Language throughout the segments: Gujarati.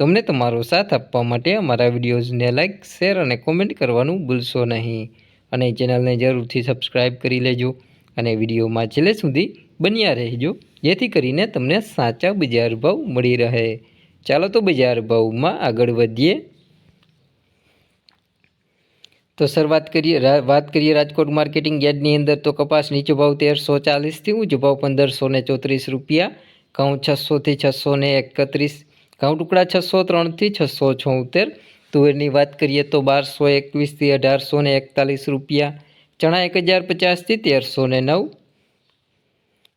તમને તમારો સાથ આપવા માટે અમારા વિડીયોઝને લાઇક શેર અને કોમેન્ટ કરવાનું ભૂલશો નહીં. અને ચેનલને જરૂરથી સબસ્ક્રાઇબ કરી લેજો અને વિડીયોમાં છેલ્લે સુધી બન્યા રહેજો, જેથી કરીને તમને સાચા બજાર ભાવ મળી રહે. ચાલો તો બજાર ભાવમાં આગળ વધીએ. તો શરૂઆત કરીએ વાત કરીએ રાજકોટ માર્કેટિંગ યાર્ડની અંદર. તો કપાસ નીચો ભાવ તેરસો ચાલીસથી ઊંચો ભાવ પંદરસો ને ચોત્રીસ રૂપિયા, ઘઉં છસોથી છસો એકત્રીસ ઘઉં ટુકડા છસો ત્રણથી છસો છોતેર. તુવેરની વાત કરીએ તો બારસો એકવીસથી અઢારસો ને એકતાલીસ રૂપિયા. ચણા એક હજાર પચાસથી તેરસો ને નવ.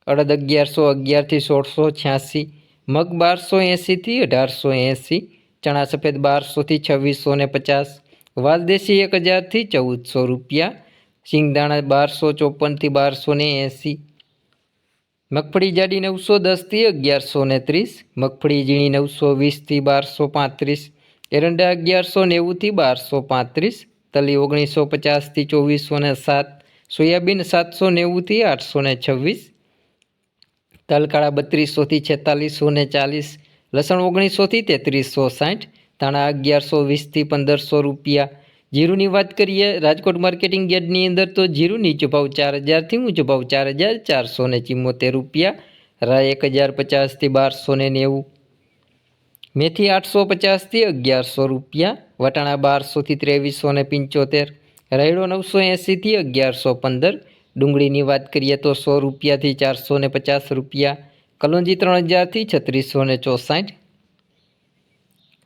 અડદ અગિયારસો, અગિયારથી સોળસો છ્યાસી. મગ બારસો એંસીથી અઢારસો એંસી ચણા સફેદ બારસોથી છવ્વીસો ને પચાસ. વાલદેશી એક હજારથી ચૌદસો રૂપિયા. સિંગદાણા બારસો ચોપનથી બારસો ને એંસી મગફળી જાડી નવસો દસથી અગિયારસો ને ત્રીસ મગફળી ઝીણી નવસો વીસથી બારસો પાંત્રીસ, એરંડા અગિયારસો નેવુંથી બારસો પાંત્રીસ, તલી ઓગણીસો પચાસથી ચોવીસો ને સાત, સોયાબીન સાતસો નેવુંથી આઠસો ને છવ્વીસ, તલકાળા બત્રીસોથી છેતાલીસો ને ચાલીસ, લસણ ઓગણીસોથી તેત્રીસો સાઠ, ધાણા અગિયારસો વીસથી પંદરસો રૂપિયા જીરુની વાત કરીએ, રાજકોટ માર્કેટિંગ યાર્ડની અંદર તો જીરું નીચો ભાવ ચાર હજારથી ઊંચો ભાવ ચાર હજાર ચારસો ને ચિમ્મોતેર રૂપિયા રા એક હજાર પચાસથી બારસો ને નેવું. મેથી આઠસો પચાસથી અગિયારસો રૂપિયા, વટાણા બારસોથી ત્રેવીસો ને પંચોતેર, રાયડો નવસો એંસીથી અગિયારસો પંદર, ડુંગળીની વાત કરીએ તો સો રૂપિયાથી ચારસો ને પચાસ રૂપિયા, કલોંજી ત્રણ હજારથી છત્રીસો ને ચોસાઠ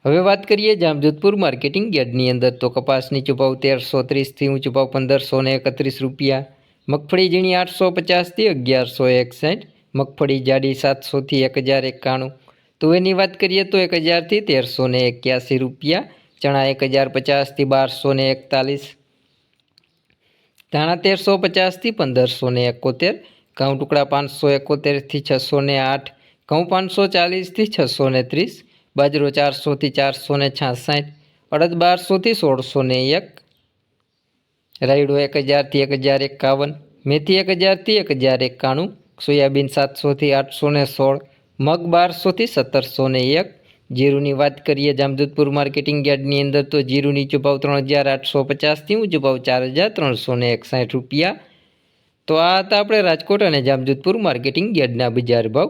હવે વાત કરીએ જામજોધપુર માર્કેટિંગ યાર્ડની અંદર તો કપાસની ચુભાવ તેરસો ત્રીસથી હું ભાવ પંદરસો ને એકત્રીસ રૂપિયા. મગફળી ઝીણી આઠસો પચાસથી અગિયારસો એકસાઠ. મગફળી જાડી સાતસોથી એક હજાર એકાણું. તુવેરની વાત કરીએ તો એક હજારથી તેરસો ને એક્યાસી રૂપિયા, ચણા એક હજાર પચાસથી બારસો ને એકતાલીસ. ધાણા તેરસો પચાસથી પંદરસો ને એકોતેર. ઘઉં ટુકડા પાંચસો એકોતેરથી છસો ને આઠ. ઘઉં પાંચસો ચાલીસથી છસો ને ત્રીસ. બાજરો ચારસોથી ચારસો ને છાસઠ, અડદ બારસોથી સોળસો ને એક, રાયડો એક હજારથી એક હજાર એકાવન મેથી એક હજારથી એક હજાર એકાણું સોયાબીન સાતસોથી આઠસો ને સોળ, મગ બારસોથી સત્તરસો ને એક. જીરુની વાત કરીએ જામજોધપુર માર્કેટિંગ યાર્ડની અંદર તો જીરું નીચો ત્રણ હજાર આઠસો પચાસથી ઊંચો ભાવ ચાર હજાર ત્રણસો ને એકસાઠ રૂપિયા. તો આ હતા આપણે રાજકોટ અને જામજોધપુર માર્કેટિંગ યાર્ડના બજાર ભાવ.